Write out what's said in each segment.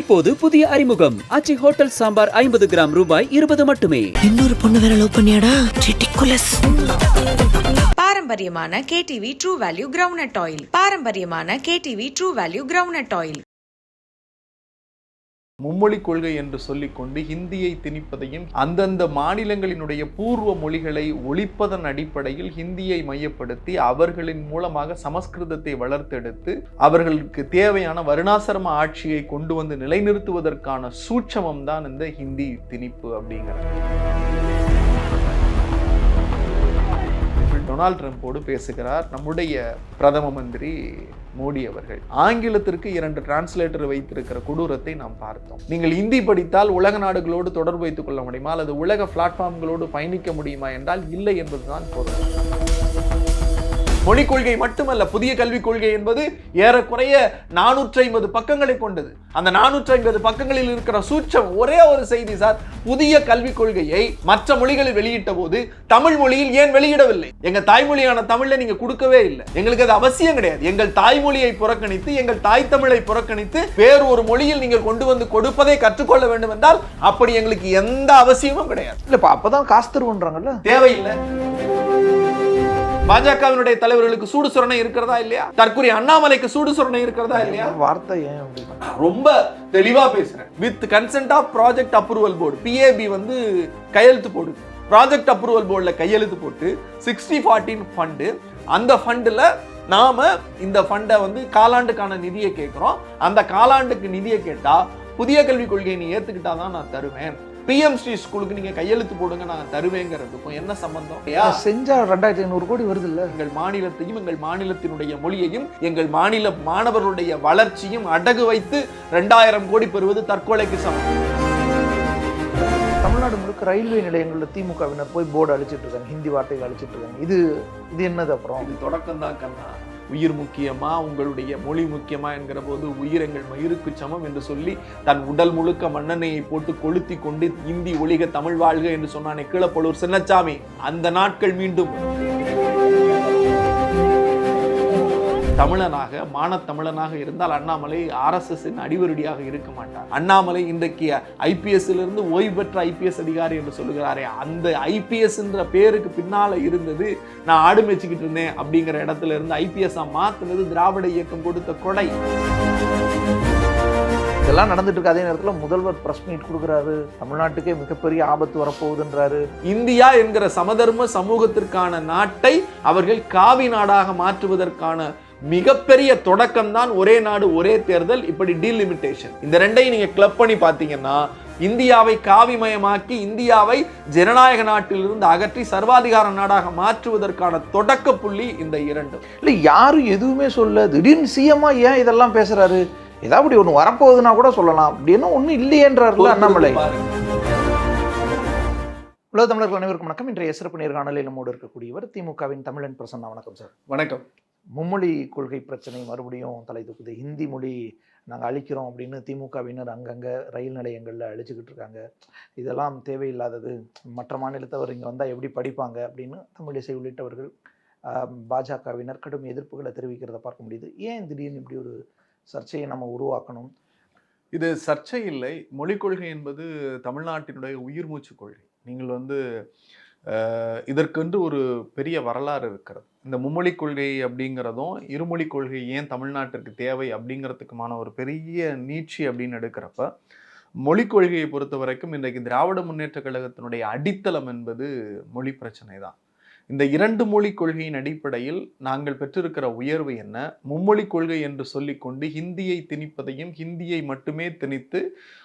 இப்போது புதிய அறிமுகம். அச்சி ஹோட்டல் சாம்பார் ஐம்பது கிராம் ரூபாய் இருபது மட்டுமே. இன்னொரு பொண்ணு வேற லவ் பண்ணியாடா? பாரம்பரியமான KTV true value groundnut oil பாரம்பரியமான KTV true value groundnut oil மும்மொழி கொள்கை என்று சொல்லிக்கொண்டு ஹிந்தியை திணிப்பதையும் அந்தந்த மாநிலங்களினுடைய பூர்வ மொழிகளை ஒழிப்பதன் அடிப்படையில் ஹிந்தியை மையப்படுத்தி அவர்களின் மூலமாக சமஸ்கிருதத்தை வளர்த்தெடுத்து அவர்களுக்கு தேவையான வருணாசிரம ஆட்சியை கொண்டு வந்து நிலைநிறுத்துவதற்கான சூட்சமம் தான் இந்த ஹிந்தி திணிப்பு அப்படிங்கிறது. டொனால்ட் ட்ரம்ப்போடு பேசுகிறார். நம்முடைய பிரதம மந்திரி மோடி அவர்கள். ஆங்கிலத்திற்கு இரண்டு டிரான்ஸ்லேட்டர் வைத்திருக்கிற கொடூரத்தை நாம் பார்த்தோம். நீங்கள் இந்தி படித்தால் உலக நாடுகளோடு தொடர்பு வைத்துக் கொள்ள முடியுமா? அல்லது உலக பிளாட்ஃபார்ம்களோடு பயணிக்க முடியுமா என்றால் இல்லை என்பதுதான் பொருள். மொழிக் கொள்கை மட்டுமல்ல புதிய கல்விக் கொள்கை என்பது ஏறக்குறைய நானூற்றி ஐம்பது பக்கங்களை கொண்டது. அந்த நானூற்றி ஐம்பது பக்கங்களில் இருக்கிற சூட்சம் ஒரே ஒரு செய்தி சார் புதிய கல்விக் கொள்கையை மற்ற மொழிகளில் வெளியிட்ட போது தமிழ் மொழியில் ஏன் வெளியிடவில்லை? எங்க தாய்மொழியான தமிழ்ல நீங்க கொடுக்கவே இல்லை. எங்களுக்கு அது அவசியம் கிடையாது. எங்கள் தாய்மொழியை புறக்கணித்து எங்கள் தாய் தமிழை புறக்கணித்து வேறு ஒரு மொழியில் நீங்கள் கொண்டு வந்து கொடுப்பதை கற்றுக்கொள்ள வேண்டும் என்றால் அப்படி எங்களுக்கு எந்த அவசியமும் கிடையாது. இல்லப்பா அப்பதான் காசு தருவன்றாங்கல்ல தேவையில்லை. பாஜகவினுடைய தலைவர்களுக்கு சூடு சுரணை இருக்கிறதா இல்லையா? தற்கொலை அண்ணாமலைக்கு சூடு சுரணை இருக்கிறதா இல்லையா? வார்த்தை ஏன்? ரொம்ப தெளிவா பேசுறேன். With consent of project approval board PAB வந்து கையெழுத்து போடுது ப்ராஜெக்ட் அப்ரூவல் போர்டில் கையெழுத்து போட்டு சிக்ஸ்டி ஃபார்ட்டின் ஃபண்டு அந்த ஃபண்டில் நாம இந்த ஃபண்டை வந்து காலாண்டுக்கான நிதியை கேட்குறோம். அந்த காலாண்டுக்கு நிதியை கேட்டா புதிய கல்விக் கொள்கையை நீ ஏத்துக்கிட்டா தான் நான் தருவேன். பிஎம் ஸ்ரீ ஸ்கூலுக்கு நீங்க கையெழுத்து போடுங்க நான் தருவேங்கிறதுக்கும் என்ன சம்பந்தம்? செஞ்சா ரெண்டாயிரத்தி ஐநூறு கோடி வருது இல்ல எங்கள் மாநிலத்தையும் எங்கள் மாநிலத்தினுடைய மொழியையும் எங்கள் மாநில மாணவர்களுடைய வளர்ச்சியும் அடகு வைத்து ரெண்டாயிரம் கோடி பெறுவது தற்கொலைக்கு சமம். தமிழ்நாடு முழுக்க ரயில்வே நிலையங்கள்ல திமுகவினர் போய் போர்டு அழிச்சிட்டு இருக்காங்க ஹிந்தி வார்த்தைகள் அழிச்சிட்டு இருக்காங்க. இது இது என்னது அப்புறம்? இது தொடக்கம் தான் கண்ணா. உயிர் முக்கியமா உங்களுடைய மொழி முக்கியமா என்கிற போது உயிர் எங்கள் மயிருக்கு சமம் என்று சொல்லி தன் உடல் முழுக்க மண்ணெண்ணெயை போட்டு கொளுத்தி கொண்டு இந்தி ஒழிக தமிழ் வாழ்க என்று சொன்னானே கீழப்பழூர் சின்னச்சாமி. அந்த நாட்கள் மீண்டும். தமிழனாக மானத்தமிழனாக இருந்தால் அண்ணாமலை ஆர்எஸ்எஸ் அடிவருடியாக இருக்க மாட்டார். அண்ணாமலை இன்றைக்கு ஐபிஎஸ் இருந்து ஓய்வு பெற்ற ஐபிஎஸ் அதிகாரி என்று சொல்லுகிறாரே அந்த ஐபிஎஸ் என்ற பேருக்கு பின்னால இருந்தது நான் ஆடு மேய்ச்சிக்கிட்டு இருந்தேன் அப்படிங்கிற இடத்துல இருந்து ஐபிஎஸ் மாத்துனது திராவிட இயக்கம் கொடுத்த கொடை. இதெல்லாம் நடந்துட்டு இருக்க. அதே நேரத்துல முதல்வர் பிரஸ் மீட் கொடுக்குறாரு. தமிழ்நாட்டுக்கே மிகப்பெரிய ஆபத்து வரப்போகுதுன்றாரு. இந்தியா என்கிற சமதர்ம சமூகத்திற்கான நாட்டை அவர்கள் காவி நாடாக மாற்றுவதற்கான மிகப்பெரிய தொடக்கம் தான் ஒரே நாடு ஒரே தேர்தல் இப்படி டீலிமிட்டேஷன் இந்த ரெண்டையும் நீங்க கிளப் பண்ணி பார்த்தீங்கன்னா இந்தியாவை காவிமயமாக்கி இந்தியாவை ஜனநாயக நாட்டிலிருந்து அகற்றி சர்வாதிகார நாடாக மாற்றுவதற்கான தொடக்க புள்ளி இந்த இரண்டும் இல்ல யாரும் எதுவுமே சொல்ல திடீர்னு சிஎம்மா ஏன் இதெல்லாம் பேசுறாரு? ஏதாவது ஒண்ணு வரப்போகுதுன்னா கூட சொல்லலாம். அப்படின்னு ஒண்ணும் இல்லையேன்றாருல அண்ணாமலை. உலக தமிழர்கள் அனைவருக்கும் வணக்கம். இன்றைய சிறப்பு நேர்காணலில் நம்மோடு இருக்கக்கூடியவர் திமுகவின் தமிழன் பிரசன்னா. வணக்கம் சார். வணக்கம். மும்மொழி கொள்கை பிரச்சனை மறுபடியும் தலை தூக்குது. ஹிந்தி மொழி நாங்கள் அழிக்கிறோம் அப்படின்னு திமுகவினர் அங்கங்கே ரயில் நிலையங்களில் அழிச்சுக்கிட்டு இருக்காங்க. இதெல்லாம் தேவையில்லாதது. மற்ற மாநிலத்தவர் இங்கே வந்தால் எப்படி படிப்பாங்க அப்படின்னு தமிழிசை உள்ளிட்டவர்கள் பாஜகவினர் கடும் எதிர்ப்புகளை தெரிவிக்கிறத பார்க்க முடியுது. ஏன் திடீர்னு இப்படி ஒரு சர்ச்சையை நம்ம உருவாக்கணும்? இது சர்ச்சை இல்லை. மொழிக் கொள்கை என்பது தமிழ்நாட்டினுடைய உயிர் மூச்சு கொள்கை. நீங்கள் வந்து இதற்கென்று ஒரு பெரிய வரலாறு இருக்கிறது. இந்த மும்மொழி கொள்கை அப்படிங்கிறதும் இருமொழி கொள்கை ஏன் தமிழ்நாட்டிற்கு தேவை அப்படிங்கிறதுக்குமான ஒரு பெரிய நீட்சி அப்படின்னு எடுக்கிறப்ப மொழிக் கொள்கையை பொறுத்த வரைக்கும் இன்றைக்கு திராவிட முன்னேற்ற கழகத்தினுடைய அடித்தளம் என்பது மொழி பிரச்சனை தான் இந்த இரண்டு மொழி கொள்கையின் அடிப்படையில் நாங்கள் பெற்றிருக்கிற உயர்வு என்ன? மும்மொழி கொள்கை என்று சொல்லிக்கொண்டு ஹிந்தியை திணிப்பதையும் ஹிந்தியை மட்டுமே திணித்து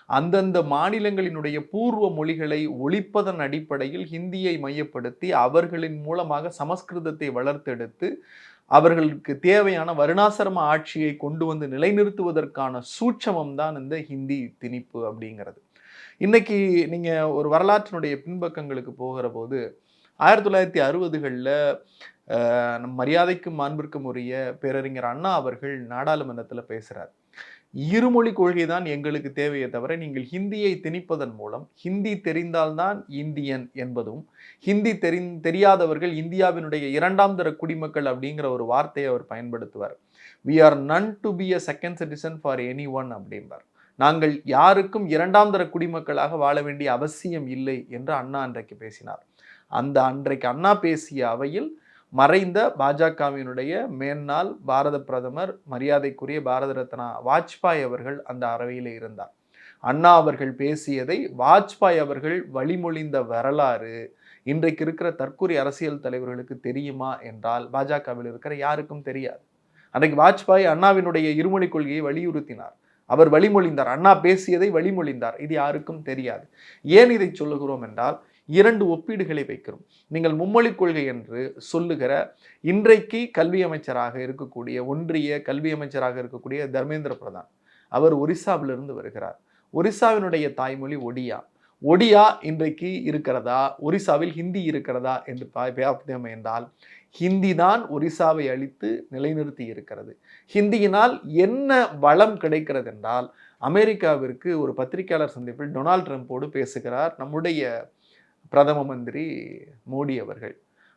அந்தந்த மாநிலங்களினுடைய பூர்வ மொழிகளை ஒழிப்பதன் அடிப்படையில் ஹிந்தியை மையப்படுத்தி அவர்களின் மூலமாக சமஸ்கிருதத்தை வளர்த்தெடுத்து அவர்களுக்கு தேவையான வருணாசிரம ஆட்சியை கொண்டு வந்து நிலைநிறுத்துவதற்கான சூட்சமம் தான் இந்த ஹிந்தி திணிப்பு அப்படிங்கிறது. இன்னைக்கு நீங்கள் ஒரு வரலாற்றினுடைய பின்பக்கங்களுக்கு போகிற போது ஆயிரத்தி தொள்ளாயிரத்தி அறுபதுகளில் நம் மரியாதைக்கும் மாண்பிற்கும் உரிய பேரறிஞர் அண்ணா அவர்கள் நாடாளுமன்றத்தில் பேசுகிறார் இருமொழி கொள்கை தான் எங்களுக்கு தேவையே தவிர நீங்கள் ஹிந்தியை திணிப்பதன் மூலம் ஹிந்தி தெரிந்தால்தான் இந்தியன் என்பதும் ஹிந்தி தெரி தெரியாதவர்கள் இந்தியாவினுடைய இரண்டாம் தர குடிமக்கள் அப்படிங்கிற ஒரு வார்த்தையை அவர் பயன்படுத்துவார். We are none to be a second citizen for any one அப்படிம்பார். நாங்கள் யாருக்கும் இரண்டாம் தர குடிமக்களாக வாழ வேண்டிய அவசியம் இல்லை என்று அண்ணா அன்றைக்கு பேசினார். அந்த அன்றைக்கு அண்ணா பேசிய அவையில் மறைந்த பாஜகவினுடைய மேன்னாள் பாரத பிரதமர் மரியாதைக்குரிய பாரத ரத்னா வாஜ்பாய் அவர்கள் அந்த அறவையிலே இருந்தார். அண்ணா அவர்கள் பேசியதை வாஜ்பாய் அவர்கள் வழிமொழிந்த வரலாறு இன்றைக்கு இருக்கிற தற்கொலை அரசியல் தலைவர்களுக்கு தெரியுமா என்றால் பாஜகவில் இருக்கிற யாருக்கும் தெரியாது. அன்றைக்கு வாஜ்பாய் அண்ணாவினுடைய இருமொழி கொள்கையை வலியுறுத்தினார். அவர் வழிமொழிந்தார். அண்ணா பேசியதை வழிமொழிந்தார். இது யாருக்கும் தெரியாது. ஏன் இதை சொல்லுகிறோம் என்றால் இரண்டு ஒப்பீடுகளை வைக்கிறோம். நீங்கள் மும்மொழி கொள்கை என்று சொல்லுகிற இன்றைக்கு கல்வி அமைச்சராக இருக்கக்கூடிய ஒன்றிய கல்வி அமைச்சராக இருக்கக்கூடிய தர்மேந்திர பிரதான் அவர் ஒரிசாவிலிருந்து வருகிறார். ஒரிசாவினுடைய தாய்மொழி ஒடியா. ஒடியா இன்றைக்கு இருக்கிறதா? ஒரிசாவில் ஹிந்தி இருக்கிறதா? என்று பார்த்தோம் என்றால் ஹிந்தி தான் ஒரிசாவை அழித்து நிலைநிறுத்தி இருக்கிறது. ஹிந்தியினால் என்ன வளம் கிடைக்கிறது என்றால் அமெரிக்காவிற்கு ஒரு பத்திரிகையாளர் சந்திப்பில் டொனால்ட் ட்ரம்போடு பேசுகிறார் நம்முடைய பிரதம மந்திரி மோடி அவர்கள்.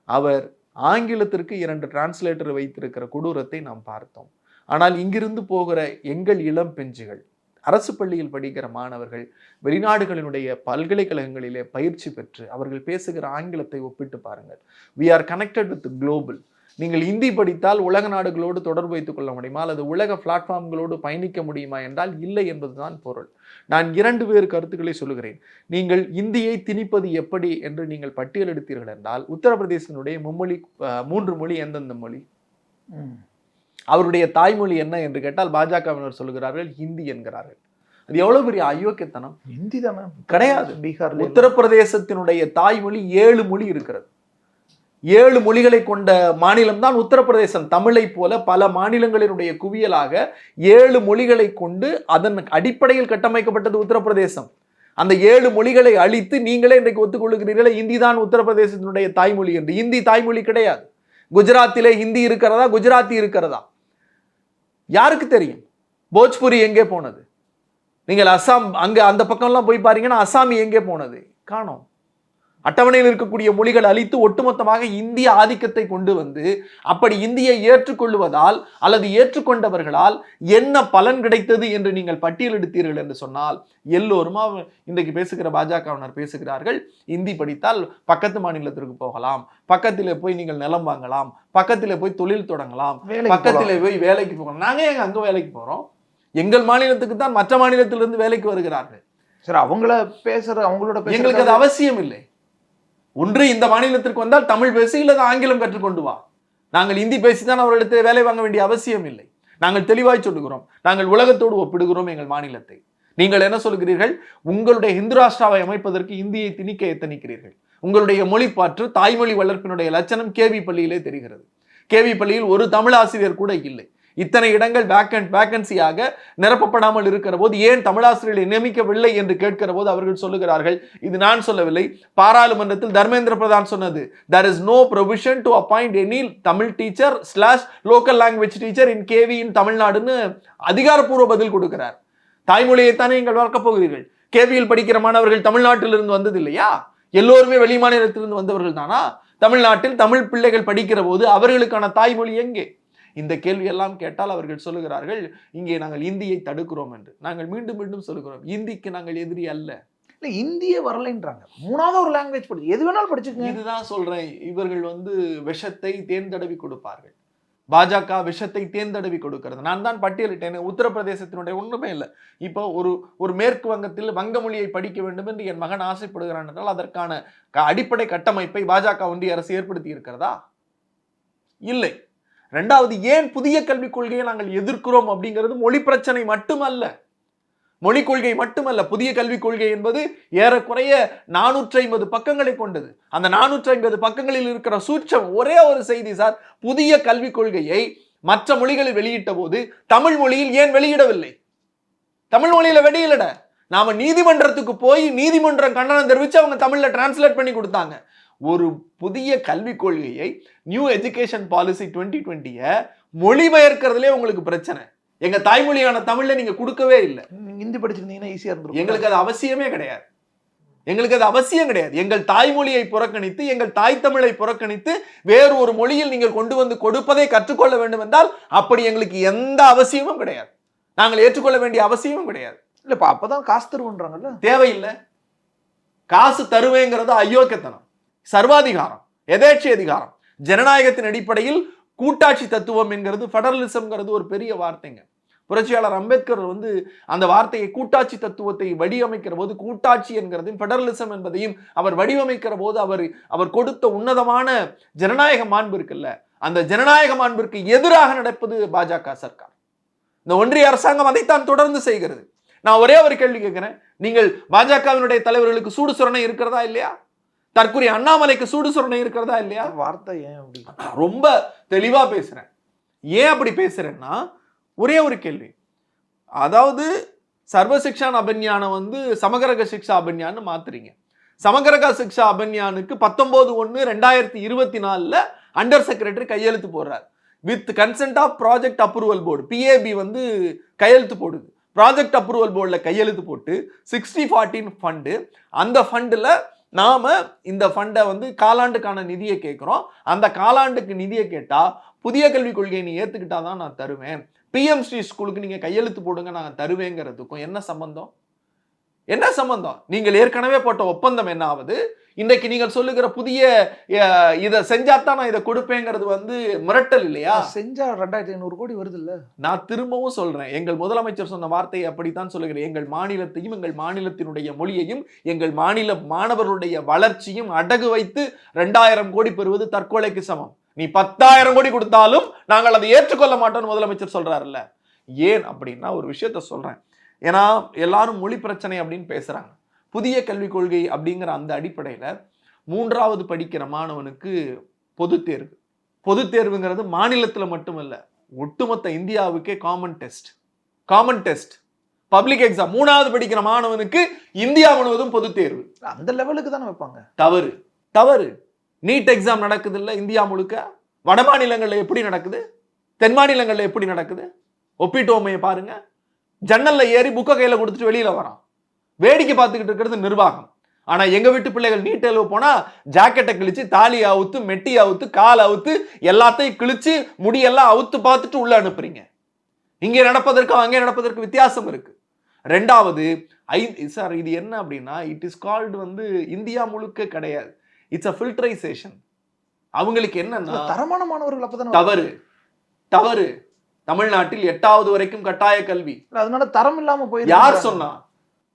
அவர் ஆங்கிலத்திற்கு இரண்டு டிரான்ஸ்லேட்டர் வைத்திருக்கிற கொடூரத்தை நாம் பார்த்தோம். ஆனால் இங்கிருந்து போகிற எங்கள் இளம் பெஞ்சுகள் அரசு பள்ளியில் படிக்கிற மாணவர்கள் வெளிநாடுகளினுடைய பல்கலைக்கழகங்களிலே பயிற்சி பெற்று அவர்கள் பேசுகிற ஆங்கிலத்தை ஒப்பிட்டு பாருங்கள். We are connected with global நீங்கள் இந்தி படித்தால் உலக நாடுகளோடு தொடர்பு வைத்துக் கொள்ள முடியுமா? அல்லது உலக பிளாட்ஃபார்ம்களோடு பயணிக்க முடியுமா? என்றால் இல்லை என்பதுதான் பொருள். நான் இரண்டு வேறு கருத்துக்களை சொல்லுகிறேன். நீங்கள் இந்தியை திணிப்பது எப்படி என்று நீங்கள் பட்டியலெடுத்தீர்கள் என்றால் உத்தரப்பிரதேசத்தினுடைய மும்மொழி மூன்று மொழி எந்தெந்த மொழி. அவருடைய தாய்மொழி என்ன என்று கேட்டால் பாஜகவினர் சொல்லுகிறார்கள் ஹிந்தி என்கிறார்கள். அது எவ்வளவு பெரிய அயோக்கியத்தனம்? ஹிந்தி தானே? கிடையாது. பீகார்ல உத்தரப்பிரதேசத்தினுடைய தாய்மொழி ஏழு மொழி இருக்கிறது. ஏழு மொழிகளை கொண்ட மாநிலம்தான் உத்தரப்பிரதேசம். தமிழை போல பல மாநிலங்களினுடைய குவியலாக ஏழு மொழிகளை கொண்டு அதன் அடிப்படையில் கட்டமைக்கப்பட்டது உத்தரப்பிரதேசம். அந்த ஏழு மொழிகளை அழித்து நீங்களே இன்றைக்கு ஒத்துக்கொள்ளுகிறீர்களே இந்தி தான் உத்தரப்பிரதேசத்தினுடைய தாய்மொழி என்று. இந்தி தாய்மொழி கிடையாது. குஜராத்திலே ஹிந்தி இருக்கிறதா? குஜராத்தி இருக்கிறதா? யாருக்கு தெரியும்? போஜ்புரி எங்கே போனது? நீங்கள் அஸ்ஸாம் அங்கே அந்த பக்கம்லாம் போய் பாருங்கன்னா அசாமி எங்கே போனது? காணோம். அட்டவணையில் இருக்கக்கூடிய மொழிகள் அழித்து ஒட்டுமொத்தமாக இந்திய ஆதிக்கத்தை கொண்டு வந்து அப்படி இந்தியை ஏற்றுக்கொள்வதால் அல்லது ஏற்றுக்கொண்டவர்களால் என்ன பலன் கிடைத்தது என்று நீங்கள் பட்டியலெடுத்தீர்கள் என்று சொன்னால் எல்லோருமா இன்றைக்கு பேசுகிற பாஜகவினர் பேசுகிறார்கள் இந்தி படித்தால் பக்கத்து மாநிலத்திற்கு போகலாம் பக்கத்திலே போய் நீங்கள் நிலம் வாங்கலாம் பக்கத்திலே போய் தொழில் தொடங்கலாம் பக்கத்திலே போய் வேலைக்கு போகலாம். நாங்க ஏங்க அங்க வேலைக்கு போறோம்? எங்கள் மாநிலத்துக்கு தான் மற்ற மாநிலத்திலிருந்து வேலைக்கு வருகிறார்கள். சரி அவங்கள பேசுற அவங்களோட எங்களுக்கு அது அவசியம் இல்லை ஒன்று இந்த மாநிலத்திற்கு வந்தால் தமிழ் பேசு இல்லது ஆங்கிலம் கற்றுக்கொண்டு வா. நாங்கள் இந்தி பேசிதான் அவர்களிடத்தில் வேலை வாங்க வேண்டிய அவசியம் இல்லை. நாங்கள் தெளிவாய் சொல்லுகிறோம். நாங்கள் உலகத்தோடு ஒப்பிடுகிறோம் எங்கள் மாநிலத்தை. நீங்கள் என்ன சொல்கிறீர்கள்? உங்களுடைய இந்து ராஷ்டிராவை அமைப்பதற்கு இந்தியை திணிக்க எத்தனிக்கிறீர்கள்? உங்களுடைய மொழிப்பாற்று தாய்மொழி வளர்ப்பினுடைய லட்சணம் கேவி பள்ளியிலே தெரிகிறது. கேவி பள்ளியில் ஒரு தமிழ் ஆசிரியர் கூட இல்லை. இத்தனை இடங்கள் வேக்கன்ட் வேக்கன்சியாக நிரப்பப்படாமல் இருக்கிற போது ஏன் தமிழாசிரியர்களை நியமிக்கவில்லை என்று கேட்கிற போது அவர்கள் சொல்லுகிறார்கள் இது நான் சொல்லவில்லை. பாராளுமன்றத்தில் தர்மேந்திர பிரதான் சொன்னது there is no provision to appoint any Tamil teacher slash local language teacher in KV in தமிழ்நாடுன்னு அதிகாரப்பூர்வ பதில் கொடுக்கிறார். தாய்மொழியைத்தானே நீங்கள் வளர்க்கப் போகிறீர்கள். கேவியில் படிக்கிற மாணவர்கள் தமிழ்நாட்டிலிருந்து வந்தது இல்லையா எல்லோருமே வெளி மாநிலத்திலிருந்து வந்தவர்கள் தானா? தமிழ்நாட்டில் தமிழ் பிள்ளைகள் படிக்கிற போது அவர்களுக்கான தாய்மொழி எங்கே? இந்த கேள்வி எல்லாம் கேட்டால் அவர்கள் சொல்லுகிறார்கள் இங்கே நாங்கள் இந்தியை தடுக்கிறோம் என்று. நாங்கள் மீண்டும் மீண்டும் சொல்லுகிறோம் இந்திக்கு நாங்கள் எதிரி அல்ல. இல்ல இந்திய வரலைன்றாங்க. மூணாவது ஒரு லாங்குவேஜ் படி எது வேணாலும் படிச்சுக்கங்க. இதுதான் சொல்றேன் இவர்கள் வந்து விஷத்தை தேர்ந்தடவி கொடுப்பார்கள். பாஜக விஷத்தை தேர்ந்தடவி கொடுக்கிறது. நான் தான் பட்டியலிட்டேன் உத்தரப்பிரதேசத்தினுடைய ஒன்றுமே இல்லை. இப்போ ஒரு ஒரு மேற்கு வங்கத்தில் வங்க மொழியை படிக்க வேண்டும் என்று என் மகன் ஆசைப்படுகிறான் என்றால் அதற்கான அடிப்படை கட்டமைப்பை பாஜக ஒன்றிய அரசு ஏற்படுத்தி இருக்கிறதா? இல்லை. ரெண்டாவது ஏன் புதிய கல்விக் கொள்கையை நாங்கள் எதிர்க்கிறோம் அப்படிங்கிறது மொழி பிரச்சனை மட்டுமல்ல. மொழி கொள்கை மட்டுமல்ல. புதிய கல்விக் கொள்கை என்பது ஏறக்குறைய நானூற்றி ஐம்பது பக்கங்களை கொண்டது. அந்த நானூற்றி ஐம்பது பக்கங்களில் இருக்கிற சூட்சம் ஒரே ஒரு செய்தி சார். புதிய கல்விக் கொள்கையை மற்ற மொழிகளில் வெளியிட்ட போது தமிழ் மொழியில் ஏன் வெளியிடவில்லை? தமிழ் மொழியில வெளியிடட நாம நீதிமன்றத்துக்கு போய் நீதிமன்றம் கண்டனம் தெரிவிச்சு அவங்க தமிழ்ல டிரான்ஸ்லேட் பண்ணி கொடுத்தாங்க. ஒரு புதிய கல்விக் கொள்கையை நியூ எஜுகேஷன் பாலிசி டுவெண்ட்டி டுவெண்ட்டிய மொழிபெயர்க்கிறதுலே உங்களுக்கு பிரச்சனை. எங்க தாய்மொழியான தமிழ்ல நீங்க கொடுக்கவே இல்லை. ஹிந்தி படிச்சிருந்தீங்கன்னா ஈஸியா இருந்திருக்கும். எங்களுக்கு அது அவசியமே கிடையாது. எங்களுக்கு அது அவசியம் கிடையாது. எங்கள் தாய்மொழியை புறக்கணித்து எங்கள் தாய் தமிழை புறக்கணித்து வேறு ஒரு மொழியில் நீங்கள் கொண்டு வந்து கொடுப்பதை கற்றுக்கொள்ள வேண்டும் என்றால் அப்படி எங்களுக்கு எந்த அவசியமும் கிடையாது. நாங்கள் ஏற்றுக்கொள்ள வேண்டிய அவசியமும் கிடையாது. இல்லப்பா அப்பதான் காசு தருவோன்றாங்கல்ல. தேவையில்லை. காசு தருவேங்கிறது அயோக்கியத்தனம். சர்வாதிகாரம் எதேட்சை அதிகாரம். ஜனநாயகத்தின் அடிப்படையில் கூட்டாட்சி தத்துவம் என்கிறது ஃபெடரலிசம்ங்கிறது ஒரு பெரிய வார்த்தைங்க. புரட்சியாளர் அம்பேத்கர் வந்து அந்த வார்த்தையை கூட்டாட்சி தத்துவத்தை வடிவமைக்கிற போது கூட்டாட்சி என்கிறதையும் ஃபெடரலிசம் என்பதையும் அவர் வடிவமைக்கிற போது அவர் அவர் கொடுத்த உன்னதமான ஜனநாயக மாண்பு இருக்குல்ல அந்த ஜனநாயக மாண்பிற்கு எதிராக நடப்பது பாஜக சர்க்கார். இந்த ஒன்றிய அரசாங்கம் அதைத்தான் தொடர்ந்து செய்கிறது. நான் ஒரே ஒரு கேள்வி கேட்கிறேன். நீங்கள் பாஜகவினுடைய தலைவர்களுக்கு சூடு சுரணை இருக்கிறதா இல்லையா? தற்கொலை அண்ணாமலைக்கு சூடு சுரணை இருக்கிறதா இல்லையா? வார்த்தை ஏன் அப்படி? ரொம்ப தெளிவா பேசுறேன். ஏன் அப்படி பேசுறேன்னா ஒரே ஒரு கேள்வி. அதாவது சர்வசிக்ஷான் அபன்யானை வந்து சமகரக சிக்ஷா அபன்யான்னு மாத்துறீங்க. சமகரக சிக்ஷா அபன்யானுக்கு பத்தொன்பது ஒன்று ரெண்டாயிரத்தி இருபத்தி நாலுல அண்டர் செக்ரட்டரி கையெழுத்து போடுறார். With consent of project approval board PAB வந்து கையெழுத்து போடுது. ப்ராஜெக்ட் அப்ரூவல் போர்டில் கையெழுத்து போட்டு சிக்ஸ்டி ஃபார்ட்டின் ஃபண்டு அந்த ஃபண்டில் நாம் இந்த ஃபண்டை வந்து காலாண்டுக்கான நிதியை கேட்குறோம். அந்த காலாண்டுக்கு நிதியை கேட்டால் புதிய கல்விக் கொள்கையை நீ ஏற்றுக்கிட்டா தான் நான் தருவேன். பிஎம்சி ஸ்கூலுக்கு நீங்கள் கையெழுத்து போடுங்க நான் தருவேங்கிறதுக்கும் என்ன சம்பந்தம்? என்ன சம்பந்தம்? நீங்கள் ஏற்கனவே போட்ட ஒப்பந்தம் என்ன ஆகுது? இன்றைக்கு நீங்கள் சொல்லுகிற புதிய இதை செஞ்சாதான் நான் இதை கொடுப்பேங்கிறது வந்து மிரட்டல் இல்லையா? செஞ்சா ரெண்டாயிரத்தி ஐநூறு கோடி வருது இல்ல நான் திரும்பவும் சொல்றேன். எங்கள் முதலமைச்சர் சொன்ன வார்த்தையை அப்படித்தான் சொல்லுகிறேன். எங்கள் மாநிலத்தையும் எங்கள் மாநிலத்தினுடைய மொழியையும் எங்கள் மாநில மாணவர்களுடைய வளர்ச்சியும் அடகு வைத்து ரெண்டாயிரம் கோடி பெறுவது தற்கொலைக்கு சமம். நீ பத்தாயிரம் கோடி கொடுத்தாலும் நாங்கள் அதை ஏற்றுக்கொள்ள மாட்டோம்னு முதலமைச்சர் சொல்றாருல்ல. ஏன் அப்படின்னா ஒரு விஷயத்த சொல்றேன். ஏன்னா எல்லாரும் மொழி பிரச்சனை அப்படின்னு பேசுறாங்க. புதிய கல்விக் கொள்கை அப்படிங்கிற அந்த அடிப்படையில மூன்றாவது படிக்கிற மாணவனுக்கு பொதுத் தேர்வு. தேர்வுங்கிறது மாநிலத்துல மட்டுமல்ல ஒட்டுமொத்த இந்தியாவுக்கே common test common test public exam மூணாவது படிக்கிற மாணவனுக்கு இந்தியா முழுவதும் பொதுத் தேர்வு. அந்த லெவலுக்கு தானே வைப்பாங்க. தவறு. தவறு. நீட் எக்ஸாம் நடக்குது இல்ல இந்தியா முழுக்க? வட மாநிலங்கள்ல எப்படி நடக்குது? தென் மாநிலங்கள்ல எப்படி நடக்குது? ஒப்பீட்டு உண்மையை பாருங்க. ஜன்னல்ல ஏறி புக்கை கையில கொடுத்துட்டு வெளியில வரான். வேடிக்கை பார்த்துக்கிட்டு இருக்கிறது நிர்வாகம். ஆனா எங்க வீட்டு பிள்ளைகள் நீட் எழுவ போனா ஜாக்கெட்டை கிழிச்சு தாலி அவுத்து மெட்டி அவுத்து கால் அவுத்து எல்லாத்தையும் கிழிச்சு முடியெல்லாம் அவுத்து பார்த்துட்டு உள்ள அனுப்புறீங்க. இங்கே நடப்பதற்கும் அங்கே நடப்பதற்கு வித்தியாசம் இருக்கு. ரெண்டாவது ஐ சார் இது என்ன அப்படின்னா இட் இஸ் கால்டு வந்து இந்தியா முழுக்க கிடையாது. இட்ஸ் அ ஃபில்டரைசேஷன் அவங்களுக்கு என்னன்னா தரமான மாணவர்கள் அப்பதானே தவறு. தவறு. தமிழ்நாட்டில் எட்டாவது வரைக்கும் கட்டாய கல்வி. அதனால தரம் இல்லாம போயிருக்கு யார் சொன்னா?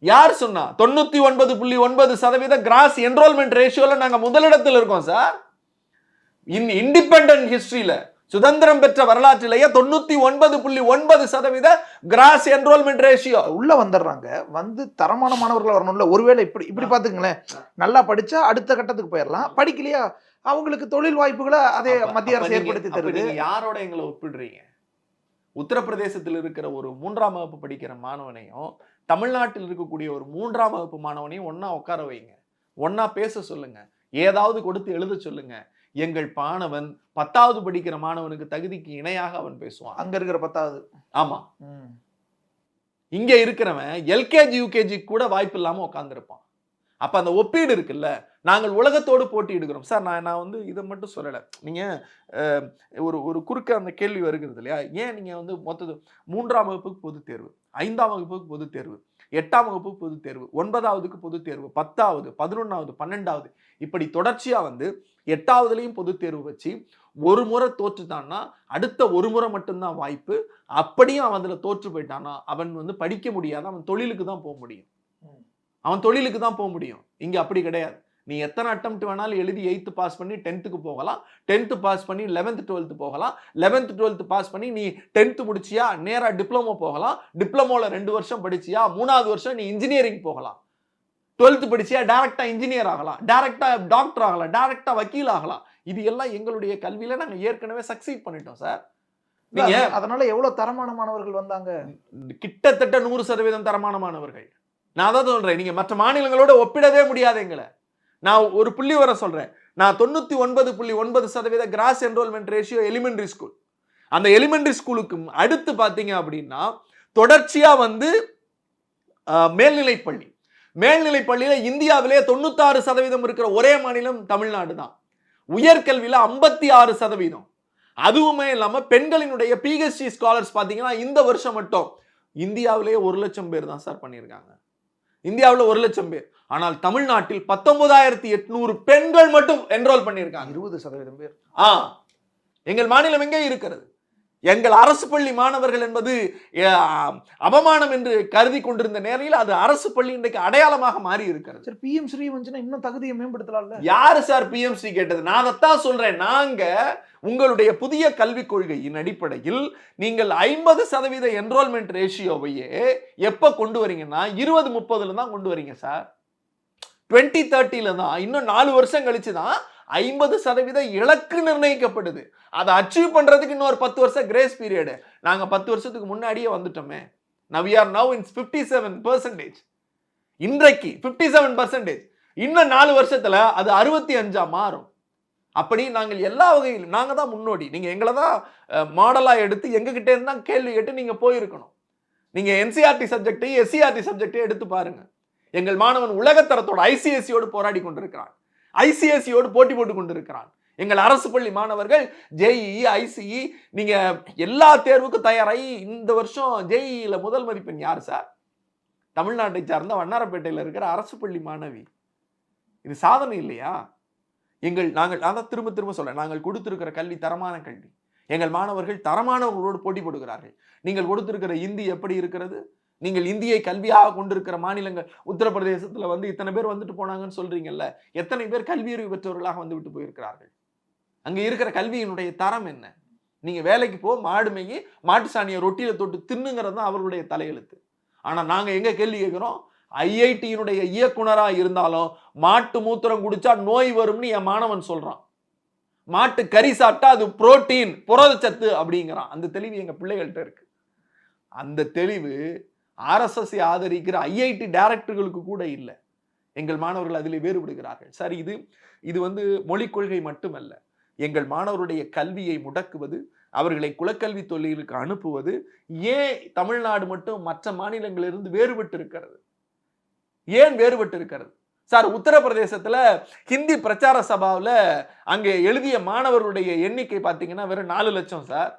யார் சொன்னா? தொண்ணூத்தி ஒன்பது புள்ளி ஒன்பது சதவீத கிராஸ் என்ரோல்மெண்ட் ரேஷியோல நாங்க முதலிடத்தில் இருக்கோம் சார் இன் இண்டிபெண்டன்ட் ஹிஸ்டரியில சுதந்திரம் பெற்ற வரலாற்றிலேயே தொண்ணூத்தி ஒன்பது புள்ளி ஒன்பது சதவீத கிராஸ் என்ரோல்மெண்ட் ரேஷியோ உள்ள வந்துடுறாங்க வந்து தரமான மாணவர்கள் வரணும்ல. ஒருவேளை இப்படி இப்படி பாத்துக்கங்களேன் நல்லா படிச்சா அடுத்த கட்டத்துக்கு போயிடலாம் படிக்கலையா? அவங்களுக்கு தொழில் வாய்ப்புகளை அதே மத்திய அரசு ஏற்படுத்தி தருது. யாரோட எங்களை ஒப்பிடுறீங்க? உத்தரப்பிரதேசத்தில் இருக்கிற ஒரு மூன்றாம் வகுப்பு படிக்கிற மாணவனையும் தமிழ்நாட்டில் இருக்கக்கூடிய ஒரு மூன்றாம் வகுப்பு மாணவனையும் ஒண்ணா உட்கார வைங்க. ஒண்ணா பேச சொல்லுங்க. ஏதாவது கொடுத்து எழுத சொல்லுங்க. எங்கள் மாணவன் பத்தாவது படிக்கிற மாணவனுக்கு தகுதிக்கு இணையாக அவன் பேசுவான். அங்க இருக்கிற பத்தாவது. ஆமா. இங்க இருக்கிறவன் எல்கேஜி யூகேஜி கூட வாய்ப்பு இல்லாம உட்காந்துருப்பான் அப்ப அந்த ஒப்பீடு இருக்குல்ல? நாங்கள் உலகத்தோடு போட்டியிடுகிறோம். சார் நான் நான் வந்து இதை மட்டும் சொல்லலை. நீங்க அஹ், ஒரு ஒரு குறுக்க அந்த கேள்வி வருகிறது இல்லையா? ஏன் நீங்க வந்து மொத்தது மூன்றாம் வகுப்புக்கு பொதுத் தேர்வு ஐந்தாம் வகுப்புக்கு பொதுத் தேர்வு எட்டாம் வகுப்புக்கு பொதுத் தேர்வு ஒன்பதாவதுக்கு பொதுத் தேர்வு பத்தாவது பதினொன்றாவது பன்னெண்டாவது இப்படி தொடர்ச்சியா வந்து எட்டாவதுலேயும் பொதுத் தேர்வு வச்சு ஒரு முறை தோற்றுட்டான்னா அடுத்த ஒரு முறை மட்டும்தான் வாய்ப்பு. அப்படியும் அவன் அதில் தோற்று போயிட்டானா அவன் வந்து படிக்க முடியாது. அவன் தொழிலுக்கு தான் போக முடியும். அவன் தொழிலுக்கு தான் போக முடியும். இங்க அப்படி கிடையாது. நீ எத்தனை அட்டம்ப்ட் வேணாலும் எழுதி எயித்து பாஸ் பண்ணி டென்த்துக்கு போகலாம். டென்த்து பாஸ் பண்ணி லெவன்த் டுவெல்த்து போகலாம். லெவன்த் டுவெல்த்து பாஸ் பண்ணி நீ டென்த்து முடிச்சியா? நேரா டிப்ளமோ போகலாம். டிப்ளமோல ரெண்டு வருஷம் படிச்சியா? மூணாவது வருஷம் நீ இன்ஜினியரிங் போகலாம். டுவெல்த்து படிச்சியா? டேரக்டா இன்ஜினியர் ஆகலாம். டேரக்டா டாக்டர் ஆகலாம். டேரக்டா வக்கீல் ஆகலாம். இது எல்லாம் எங்களுடைய கல்வியில நாங்க ஏற்கனவே சக்சீட் பண்ணிட்டோம் சார் நீங்க அது- அதனால எவ்வளவு தரமான மாணவர்கள் வந்தாங்க? கிட்டத்தட்ட நூறு சதவீதம் தரமான மாணவர்கள் நான் அதான் சொல்றேன் நீங்க மற்ற மாநிலங்களோட ஒப்பிடவே முடியாது எங்களை. நான் ஒரு புள்ளி வர சொல்கிறேன் நான் தொண்ணூற்றி ஒன்பது புள்ளி ஒன்பது சதவீத gross enrolment ratio elementary school அந்த எலிமெண்ட்ரி ஸ்கூலுக்கு அடுத்து பார்த்தீங்க அப்படின்னா தொடர்ச்சியாக வந்து மேல்நிலைப்பள்ளி மேல்நிலைப்பள்ளியில் பள்ளி. இந்தியாவிலே தொண்ணூத்தாறு சதவீதம் இருக்கிற ஒரே மாநிலம் தமிழ்நாடு தான். உயர்கல்வியில் ஐம்பத்தி ஆறு சதவீதம். அதுவுமே இல்லாமல் பெண்களினுடைய பிஹெச்டி ஸ்காலர்ஸ் பார்த்தீங்கன்னா இந்த வருஷம் மட்டும் இந்தியாவிலேயே ஒரு லட்சம் பேர் தான் சார் பண்ணியிருக்காங்க. இந்தியாவில் ஒரு லட்சம் பேர். ஆனால் தமிழ்நாட்டில் பத்தொன்பதாயிரத்தி எட்நூறு பெண்கள் மட்டும் என்ரோல் பண்ணியிருக்காங்க. இருபது சதவீதம் பேர். ஆ. எங்கள் மாநிலம் எங்கே இருக்கிறது? எங்கள் அரசு பள்ளி மாணவர்கள் என்பது அவமானம் என்று கருதி கொண்டிருந்த நேரில் அது அரசு பள்ளி இன்றைக்கு அடையாளமாக மாறி இருக்கிறது. சரி பிஎம் ஸ்ரீ வந்துச்சுன்னா இன்னும் தகுதியை மேம்படுத்தலாம்ல? யாரு சார் பிஎம்சி கேட்டது? நான் அதைத்தான் சொல்றேன். நாங்க உங்களுடைய புதிய கல்விக் கொள்கையின் அடிப்படையில் நீங்கள் ஐம்பது சதவீத என்ரோல்மெண்ட் ரேஷியோவையே எப்ப கொண்டு வரீங்கன்னா இருபது முப்பதுல தான் கொண்டு வரீங்க சார். டுவெண்ட்டி தேர்ட்டில தான். இன்னும் நாலு வருஷம் கழிச்சு தான் ஐம்பது சதவீத இலக்கு நிர்ணயிக்கப்படுது. அதை அச்சீவ் பண்ணுறதுக்கு இன்னொரு பத்து வருஷம் கிரேஸ் பீரியடு நாங்கள் பத்து வருஷத்துக்கு முன்னாடியே வந்துட்டோமே. Now are now in fifty seven percentage இன்றைக்கு ஃபிஃப்டி செவன் பர்சன்டேஜ் இன்னும் நாலு வருஷத்தில் அது அறுபத்தி அஞ்சாக மாறும். அப்படி நாங்கள் எல்லா வகையிலும் நாங்கள் தான் முன்னோடி. நீங்கள் எங்களை தான் மாடலாக எடுத்து எங்ககிட்டே இருந்தால் தான் கேள்வி கேட்டு நீங்கள் போயிருக்கணும். நீங்கள் என்சிஆர்டி சப்ஜெக்ட் எஸ்சிஆர்டி சப்ஜெக்டை எடுத்து பாருங்கள் எங்கள் மாணவன் உலகத்தரத்தோட ஐசிஎஸ்சியோடு போராடி கொண்டிருக்கிறான். ஐசிஎஸ்சியோடு போட்டி போட்டு கொண்டிருக்கிறான். எங்கள் அரசு பள்ளி மாணவர்கள் ஜேஇஇ ஐசிஇ நீங்கள் எல்லா தேர்வுக்கும் தயாராகி இந்த வருஷம் ஜேஇஇல முதல் மதிப்பெண் யார் சார்? தமிழ்நாட்டை சார்ந்த வண்ணாரப்பேட்டையில் இருக்கிற அரசு பள்ளி மாணவி. இது சாதனை இல்லையா? எங்கள் நாங்கள் அதான் திரும்ப திரும்ப சொல்ல நாங்கள் கொடுத்திருக்கிற கல்வி தரமான கல்வி. எங்கள் மாணவர்கள் தரமானவர்களோடு போட்டி போடுகிறார்கள். நீங்கள் கொடுத்திருக்கிற இந்தி எப்படி இருக்கிறது? நீங்கள் இந்தியை கல்வியாக கொண்டிருக்கிற மாநிலங்கள் உத்தரப்பிரதேசத்தில் வந்து இத்தனை பேர் வந்துட்டு போனாங்கன்னு சொல்றீங்கல்ல எத்தனை பேர் கல்வியறிவு பெற்றவர்களாக வந்து விட்டு போயிருக்கிறார்கள்? அங்கே இருக்கிற கல்வியினுடைய தரம் என்ன? நீங்க வேலைக்கு போ மாடு மேயி மாட்டு சாணியை ரொட்டியில தொட்டு தின்னுங்கிறது தான் அவர்களுடைய தலையெழுத்து. ஆனா நாங்க எங்க கேள்வி கேட்கிறோம்? ஐஐடியினுடைய இயக்குனரா இருந்தாலும் மாட்டு மூத்திரம் குடிச்சா நோய் வரும்னு என் மாணவன் சொல்றான். மாட்டு கறி சாப்பிட்டா அது புரோட்டீன் புரதச்சத்து அப்படிங்கிறான். அந்த தெளிவு எங்க பிள்ளைகள்கிட்ட இருக்கு. அந்த தெளிவு ஆர்எஸ்எஸ்ஐ ஆதரிக்கிற ஐஐடி டைரக்டர்களுக்கு கூட இல்லை. எங்கள் மாணவர்கள் அதில் வேறுபடுகிறார்கள். சார் இது இது வந்து மொழிக் கொள்கை மட்டுமல்ல. எங்கள் மாணவருடைய கல்வியை முடக்குவது அவர்களை குலக்கல்வி தொழிலுக்கு அனுப்புவது ஏன் தமிழ்நாடு மட்டும் மற்ற மாநிலங்களிலிருந்து வேறுபட்டு இருக்கிறது ஏன் வேறுபட்டு இருக்கிறது சார் உத்தரப்பிரதேசத்துல ஹிந்தி பிரச்சார சபாவில் அங்கே எழுதிய மாணவர்களுடைய எண்ணிக்கை பார்த்தீங்கன்னா வெறும் நாலு லட்சம் சார்.